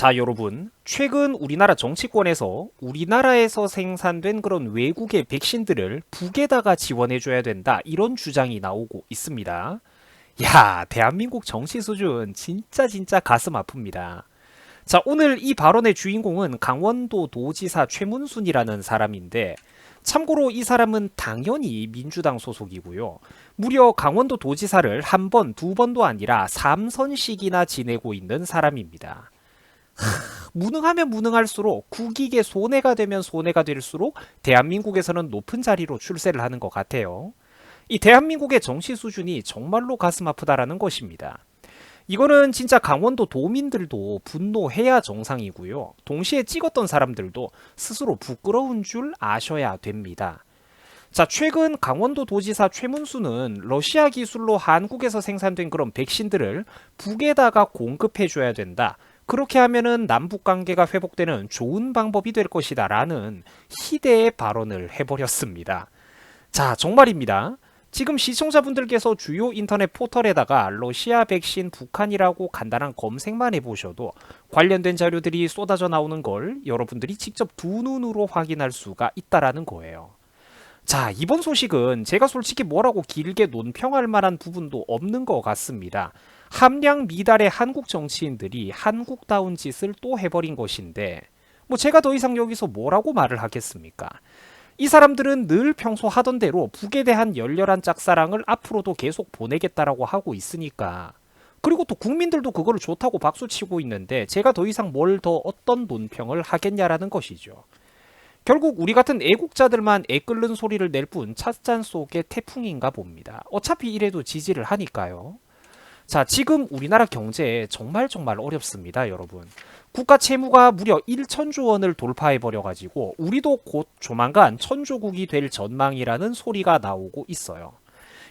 자, 여러분. 최근 우리나라 정치권에서 우리나라에서 생산된 그런 외국의 백신들을 북에다가 지원해줘야 된다. 이런 주장이 나오고 있습니다. 야, 대한민국 정치 수준 진짜 진짜 가슴 아픕니다. 자, 오늘 이 발언의 주인공은 강원도 도지사 최문순이라는 사람인데, 참고로 이 사람은 당연히 민주당 소속이고요. 무려 강원도 도지사를 한 번, 두 번도 아니라 3선씩이나 지내고 있는 사람입니다. 무능하면 무능할수록 국익에 손해가 되면 손해가 될수록 대한민국에서는 높은 자리로 출세를 하는 것 같아요. 이 대한민국의 정치 수준이 정말로 가슴 아프다라는 것입니다. 이거는 진짜 강원도 도민들도 분노해야 정상이고요. 동시에 찍었던 사람들도 스스로 부끄러운 줄 아셔야 됩니다. 자, 최근 강원도 도지사 최문수는 러시아 기술로 한국에서 생산된 그런 백신들을 북에다가 공급해줘야 된다. 그렇게 하면은 남북 관계가 회복되는 좋은 방법이 될 것이다 라는 희대의 발언을 해버렸습니다. 자, 정말입니다. 지금 시청자분들께서 주요 인터넷 포털에다가 러시아 백신 북한이라고 간단한 검색만 해보셔도 관련된 자료들이 쏟아져 나오는 걸 여러분들이 직접 두 눈으로 확인할 수가 있다라는 거예요. 자, 이번 소식은 제가 솔직히 뭐라고 길게 논평할 만한 부분도 없는 것 같습니다. 함량 미달의 한국 정치인들이 한국다운 짓을 또 해버린 것인데, 뭐 제가 더 이상 여기서 뭐라고 말을 하겠습니까? 이 사람들은 늘 평소 하던 대로 북에 대한 열렬한 짝사랑을 앞으로도 계속 보내겠다라고 하고 있으니까. 그리고 또 국민들도 그거를 좋다고 박수치고 있는데 제가 더 이상 뭘 더 어떤 논평을 하겠냐라는 것이죠. 결국 우리 같은 애국자들만 애 끓는 소리를 낼 뿐 찻잔 속의 태풍인가 봅니다. 어차피 이래도 지지를 하니까요. 자, 지금 우리나라 경제 정말 정말 어렵습니다, 여러분. 국가 채무가 무려 1천조 원을 돌파해 버려 가지고 우리도 곧 조만간 천조국이 될 전망이라는 소리가 나오고 있어요.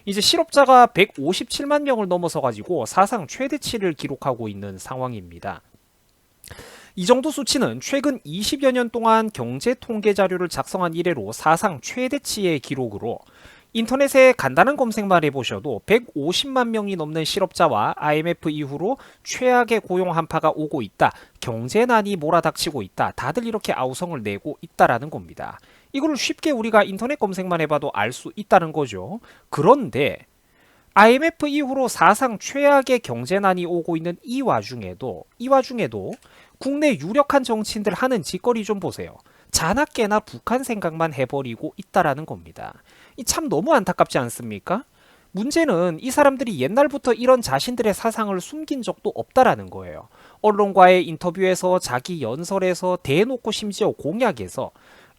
이제 실업자가 157만 명을 넘어서 가지고 사상 최대치를 기록하고 있는 상황입니다. 이 정도 수치는 최근 20여 년 동안 경제 통계 자료를 작성한 이래로 사상 최대치의 기록으로 인터넷에 간단한 검색만 해보셔도 150만 명이 넘는 실업자와 IMF 이후로 최악의 고용 한파가 오고 있다. 경제난이 몰아닥치고 있다. 다들 이렇게 아우성을 내고 있다라는 겁니다. 이걸 쉽게 우리가 인터넷 검색만 해봐도 알 수 있다는 거죠. 그런데 IMF 이후로 사상 최악의 경제난이 오고 있는 이 와중에도 이 와중에도 국내 유력한 정치인들 하는 짓거리 좀 보세요. 자나깨나 북한 생각만 해버리고 있다라는 겁니다. 이 참 너무 안타깝지 않습니까? 문제는 이 사람들이 옛날부터 이런 자신들의 사상을 숨긴 적도 없다라는 거예요. 언론과의 인터뷰에서 자기 연설에서 대놓고 심지어 공약에서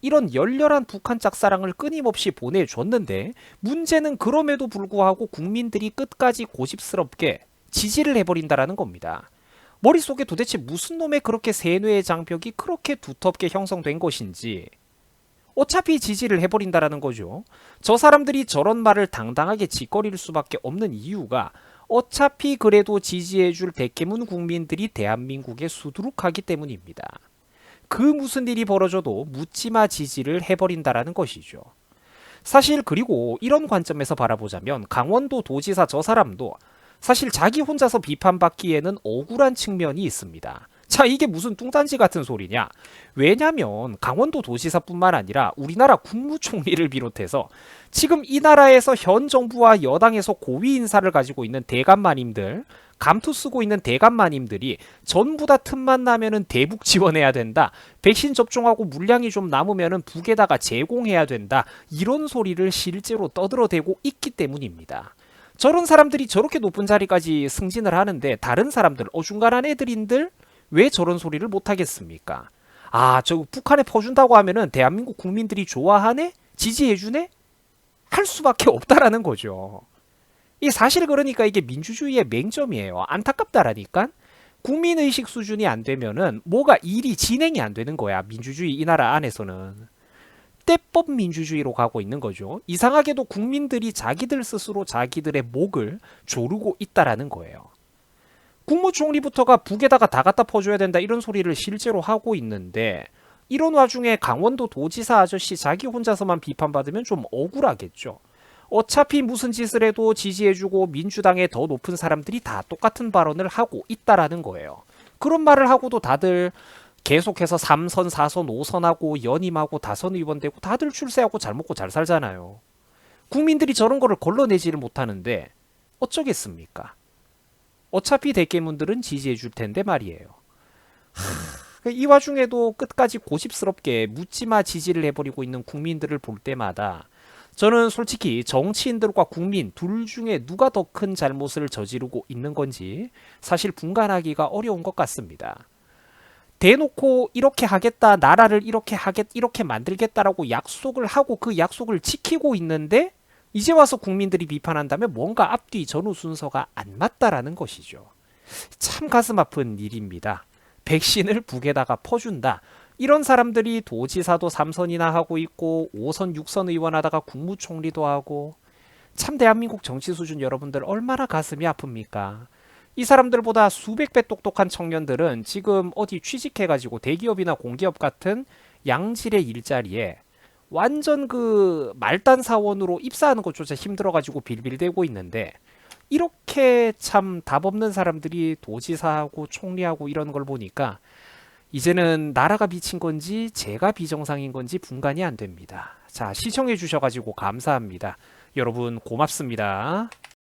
이런 열렬한 북한 짝사랑을 끊임없이 보내줬는데 문제는 그럼에도 불구하고 국민들이 끝까지 고집스럽게 지지를 해버린다라는 겁니다. 머릿속에 도대체 무슨 놈의 그렇게 세뇌의 장벽이 그렇게 두텁게 형성된 것인지 어차피 지지를 해버린다라는 거죠. 저 사람들이 저런 말을 당당하게 짓거릴 수밖에 없는 이유가 어차피 그래도 지지해줄 대깨문 국민들이 대한민국에 수두룩하기 때문입니다. 그 무슨 일이 벌어져도 묻지마 지지를 해버린다라는 것이죠. 사실 그리고 이런 관점에서 바라보자면 강원도 도지사 저 사람도 사실 자기 혼자서 비판받기에는 억울한 측면이 있습니다. 자, 이게 무슨 뚱딴지 같은 소리냐? 왜냐면 강원도 도지사뿐만 아니라 우리나라 국무총리를 비롯해서 지금 이 나라에서 현 정부와 여당에서 고위 인사를 가지고 있는 대감마님들, 감투 쓰고 있는 대감마님들이 전부 다 틈만 나면은 대북 지원해야 된다. 백신 접종하고 물량이 좀 남으면은 북에다가 제공해야 된다. 이런 소리를 실제로 떠들어대고 있기 때문입니다. 저런 사람들이 저렇게 높은 자리까지 승진을 하는데 다른 사람들 어중간한 애들인들 왜 저런 소리를 못 하겠습니까? 아, 저 북한에 퍼준다고 하면은 대한민국 국민들이 좋아하네? 지지해주네? 할 수밖에 없다라는 거죠. 이 사실 그러니까 이게 민주주의의 맹점이에요. 안타깝다라니까. 국민의식 수준이 안 되면은 뭐가 일이 진행이 안 되는 거야. 민주주의 이 나라 안에서는. 때법 민주주의로 가고 있는 거죠. 이상하게도 국민들이 자기들 스스로 자기들의 목을 조르고 있다라는 거예요. 국무총리부터가 북에다가 다 갖다 퍼줘야 된다 이런 소리를 실제로 하고 있는데 이런 와중에 강원도 도지사 아저씨 자기 혼자서만 비판받으면 좀 억울하겠죠. 어차피 무슨 짓을 해도 지지해주고 민주당의 더 높은 사람들이 다 똑같은 발언을 하고 있다라는 거예요. 그런 말을 하고도 다들 계속해서 3선, 4선, 5선하고 연임하고 다선 의원 되고 다들 출세하고 잘 먹고 잘 살잖아요. 국민들이 저런 거를 걸러내지를 못하는데 어쩌겠습니까? 어차피 대깨문들은 지지해 줄 텐데 말이에요. 하, 이 와중에도 끝까지 고집스럽게 묻지마 지지를 해버리고 있는 국민들을 볼 때마다 저는 솔직히 정치인들과 국민 둘 중에 누가 더 큰 잘못을 저지르고 있는 건지 사실 분간하기가 어려운 것 같습니다. 대놓고 이렇게 하겠다, 나라를 이렇게 하겠, 이렇게 만들겠다라고 약속을 하고 그 약속을 지키고 있는데 이제 와서 국민들이 비판한다면 뭔가 앞뒤 전후 순서가 안 맞다라는 것이죠. 참 가슴 아픈 일입니다. 백신을 북에다가 퍼준다. 이런 사람들이 도지사도 3선이나 하고 있고 5선, 6선 의원 하다가 국무총리도 하고 참 대한민국 정치 수준 여러분들 얼마나 가슴이 아픕니까? 이 사람들보다 수백 배 똑똑한 청년들은 지금 어디 취직해가지고 대기업이나 공기업 같은 양질의 일자리에 완전 그 말단 사원으로 입사하는 것조차 힘들어가지고 빌빌대고 있는데 이렇게 참 답 없는 사람들이 도지사하고 총리하고 이런 걸 보니까 이제는 나라가 미친 건지 제가 비정상인 건지 분간이 안 됩니다. 자, 시청해 주셔가지고 감사합니다. 여러분 고맙습니다.